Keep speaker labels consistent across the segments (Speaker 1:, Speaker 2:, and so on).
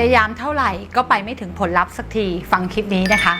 Speaker 1: ยายามเท่าไหร่ก็ไปไม่ถึงผลลัพธ์สักทีฟังคลิปนี้นะคะ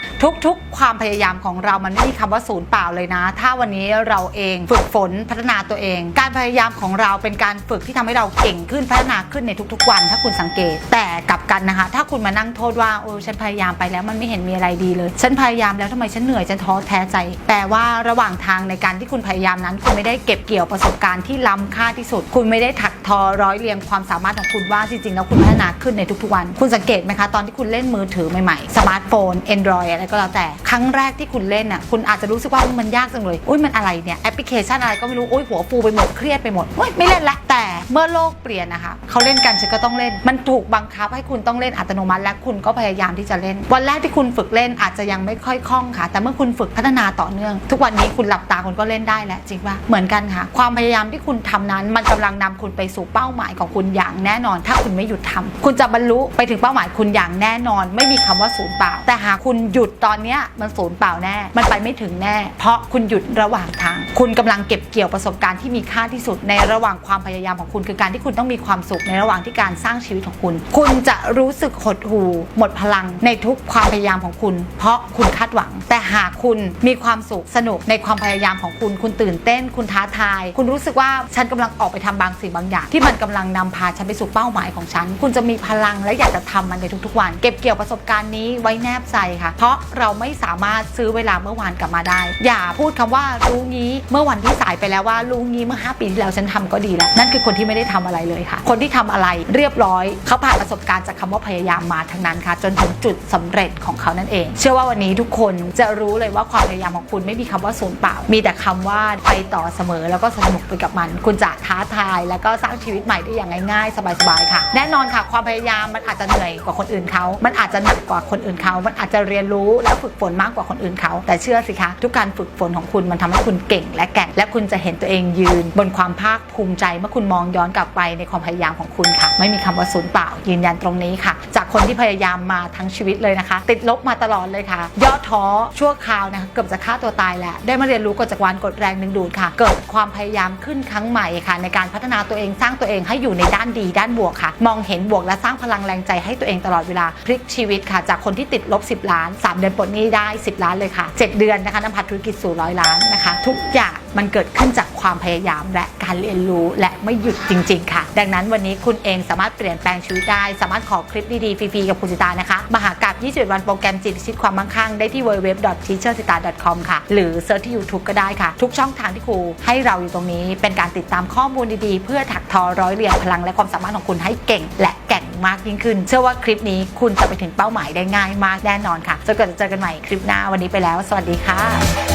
Speaker 1: ทุกๆ ความพยายามของเรามันไม่มีคำว่าศูนย์เปล่าเลยนะ ถ้าวันนี้เราเองฝึกฝนพัฒนาตัวเอง การพยายามของเราเป็นการฝึกที่ทำให้เราเก่งขึ้นพัฒนาขึ้นในทุก ๆ วัน ถ้าคุณสังเกต แต่กลับกันนะคะ ถ้าคุณมานั่งโทษว่าโอ้ฉันพยายามไปแล้วมันไม่เห็นมีอะไรดีเลย ฉันพยายามแล้วทำไมฉันเหนื่อยฉันท้อแท้ใจ แต่ว่าระหว่างทางในการที่คุณพยายามนั้น คุณไม่ได้เก็บเกี่ยวประสบการณ์ที่ล้ำค่าที่สุด คุณไม่ได้ถักทอร้อยเรียงความสามารถของคุณว่าจริงๆแล้วคุณพัฒนาขึ้นในทุกๆวันคุณสังเกตไหมคะ ตอนที่คุณเล่นมือถือใหม่ๆ สมาร์ทโฟน Android อะไรก็แล้วแต่ ครั้งแรกที่คุณเล่นน่ะ คุณอาจจะรู้สึกว่ามันยากจังเลย อุ้ยมันอะไรเนี่ย แอปพลิเคชันอะไรก็ไม่รู้ อุ้ยหัวฟูไปหมด เครียดไปหมดอุ้ยไม่เล่นละ แต่เมื่อโลกเปลี่ยนนะคะ เขาเล่นกันฉันก็ต้องเล่น มันถูกบังคับให้คุณต้องเล่นอัตโนมัติ และคุณก็พยายามที่จะเล่น วันแรกที่คุณฝึกเล่นอาจจะยังไม่ค่อยคล่องค่ะ แต่เมื่อคุณฝึกพัฒนาต่อเนื่อง ทุกวันนี้คุณหลับตาคุณก็เล่นได้แล้วจริงป่ะ เหมือนกันค่ะ ความพยายามที่คุณทำนั้น มันกำลังนำคุณไปสู่เป้าหมายของคุณอย่างแน่นอน ถ้าคุณไม่หยุดทำคุณจะบรรลุไปถึงเป้าหมายคุณอย่างแน่นอน ไม่มีคำว่าศูนย์เปล่า แต่หากคุณหยุดตอนนี้มันศูนย์เปล่าแน่ มันไปไม่ถึงแน่ เพราะคุณหยุดระหว่างทาง คุณกำลังเก็บเกี่ยวประสบการณ์ที่มีค่าที่สุด ในระหว่างความพยายามของคุณคือการที่คุณต้องมีความสุขในระหว่างที่การสร้างชีวิตของคุณ คุณจะรู้สึกหดหู่หมดพลังในทุกความพยายามของคุณ เพราะคุณคาดหวัง แต่หากคุณมีความสุขสนุกในความพยายามของคุณ คุณตื่นเต้น คุณท้าทาย คุณรู้สึกว่าฉันกำลังออกไปทำบางสิ่งบางอย่าง ที่มันกำลังนำพาฉันไปสู่เป้าหมายของฉัน คุณจะมีพลังและอยากจะทำมันในทุกๆวัน เก็บเกี่ยวประสบการณ์นี้ไว้แนบใจค่ะ เพราะเราไม่สามารถซื้อเวลาเมื่อวานกลับมาได้ อย่าพูดคำว่ารู้งี้เมื่อวันที่สายไปแล้วว่ารู้งี้เมื่อ 5 ปีที่แล้วฉันทำก็ดีแล้ว นั่นคือคนที่ไม่ได้ทำอะไรเลยค่ะ คนที่ทำอะไรเรียบร้อยเขาผ่านประสบการณ์จากคำว่าพยายามมาทั้งนั้นค่ะ จนถึงจุดสำเร็จของเขานั่นเอง เชื่อว่าวันนี้ทุกคนจะรู้เลยว่าความพยายามของคุณไม่มีคำว่าศูนย์เปล่า มีแต่คำว่าไปต่อเสมอแล้วก็สนุกไปกับมัน คุณจะท้าทาย แล้วก็สร้างชีวิตใหม่ได้อย่างง่ายๆ สบายๆค่ะ แน่นอนค่ะ ความพยายามมันอาจจะเหนื่อยกว่าคนอื่นเขา มันอาจจะหนักกว่าคนอื่นเขา มันอาจจะเรียนรู้และฝึกฝนมากกว่าคนอื่นเขา แต่เชื่อสิคะ ทุกการฝึกฝนของคุณมันทำให้คุณเก่งและแก่ง และคุณจะเห็นตัวเองยืน บนความภาคภูมิใจเมื่อคุณมองย้อนกลับไปในความพยายามของคุณค่ะ ไม่มีคำว่าศูนย์เปล่ายืนยันตรงนี้ค่ะ คนที่พยายามมาทั้งชีวิตเลยนะคะ ติดลบมาตลอดเลยค่ะย่อท้อชั่วคราวนะคะเกือบจะฆ่าตัวตายแล้วได้มาเรียนรู้กฎจักรวาลกฎแรงดึงดูดค่ะ เกิดความพยายามขึ้นครั้งใหม่ค่ะ ในการพัฒนาตัวเองสร้างตัวเองให้อยู่ในด้านดีด้านบวกค่ะ มองเห็นบวกและสร้างพลังแรงใจให้ตัวเองตลอดเวลาพลิกชีวิตค่ะ จากคนที่ติดลบ 10 ล้าน 3 เดือนปลดหนี้ได้ 10 ล้านเลยค่ะ 7 เดือนนะคะนำพาธุรกิจสู่ร้อยล้านนะคะ ทุกอย่าง มันเกิดขึ้นจากความพยายามและการเรียนรู้และไม่หยุดจริง ๆ ค่ะ ดังนั้นวันนี้คุณเองสามารถเปลี่ยนแปลงชีวิตได้ สามารถขอคลิปดีๆฟรีๆกับคุณสิตานะคะมหากาบ21 วันโปรแกรมจิตพิชิตความมั่งคั่งได้ที่ www.teachersita.com ค่ะ หรือเซิร์ชที่ YouTube ก็ได้ค่ะ ทุกช่องทางที่ครูให้เราอยู่ตรงนี้เป็นการติดตามข้อมูลดีๆ เพื่อถักทอร้อยเรียงพลังและความสามารถของคุณให้เก่ง และแก่งมากยิ่งขึ้น เชื่อว่าคลิปนี้คุณจะไปถึงเป้าหมายได้ง่ายมากแน่นอนค่ะจนกว่าจะเจอกันใหม่คลิปหน้าวันนี้ไปแล้ว สวัสดีค่ะ